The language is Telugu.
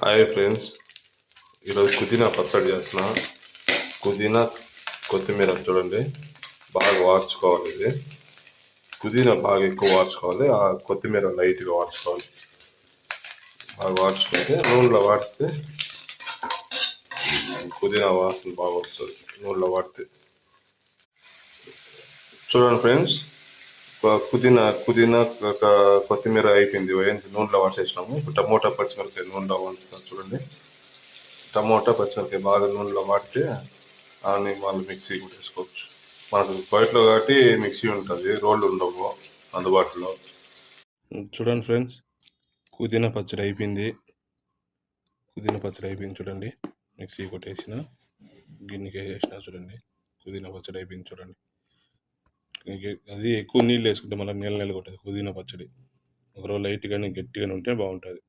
హాయ్ ఫ్రెండ్స్ ఈరోజు పుదీనా పచ్చడి చేసిన పుదీనా కొత్తిమీర చూడండి. బాగా వార్చుకోవాలి ఇది. పుదీనా బాగా ఎక్కువ వార్చుకోవాలి. ఆ కొత్తిమీర లైట్గా వార్చుకోవాలి. బాగా వార్చుకుంటే నూనెలో వాడితే పుదీనా వాసన బాగా వస్తుంది. నూనెలో వాడితే. చూడండి ఫ్రెండ్స్ పుదీనా పుదీనా ఒక కొత్తిమీర అయిపోయింది. నూనెలో వాటేసినాము. ఇప్పుడు టమోటా పచ్చిమిరపకాయ నూనెలో వండుతాం చూడండి. టమోటా పచ్చిమిరపకాయ బాగా నూనెలో వాడితే అని మళ్ళీ మిక్సీ కూడా వేసుకోవచ్చు. మనకు బయటలో కాబట్టి మిక్సీ ఉంటుంది రోళ్ళు ఉండవు అందుబాటులో. చూడండి ఫ్రెండ్స్ పుదీనా పచ్చడి అయిపోయింది. పుదీనా పచ్చడి అయిపోయింది చూడండి. మిక్సీ కొట్టేసిన గిన్నెకి వేసేసిన చూడండి. పుదీనా పచ్చడి అయిపోయింది చూడండి. అది ఎక్కువ నీళ్ళు వేసుకుంటే మళ్ళీ నీళ్ళ నీళ్ళు కొట్టేది పుదీనా పచ్చడి. ఒకరోజు లైట్గానే గట్టిగానే ఉంటే బాగుంటుంది.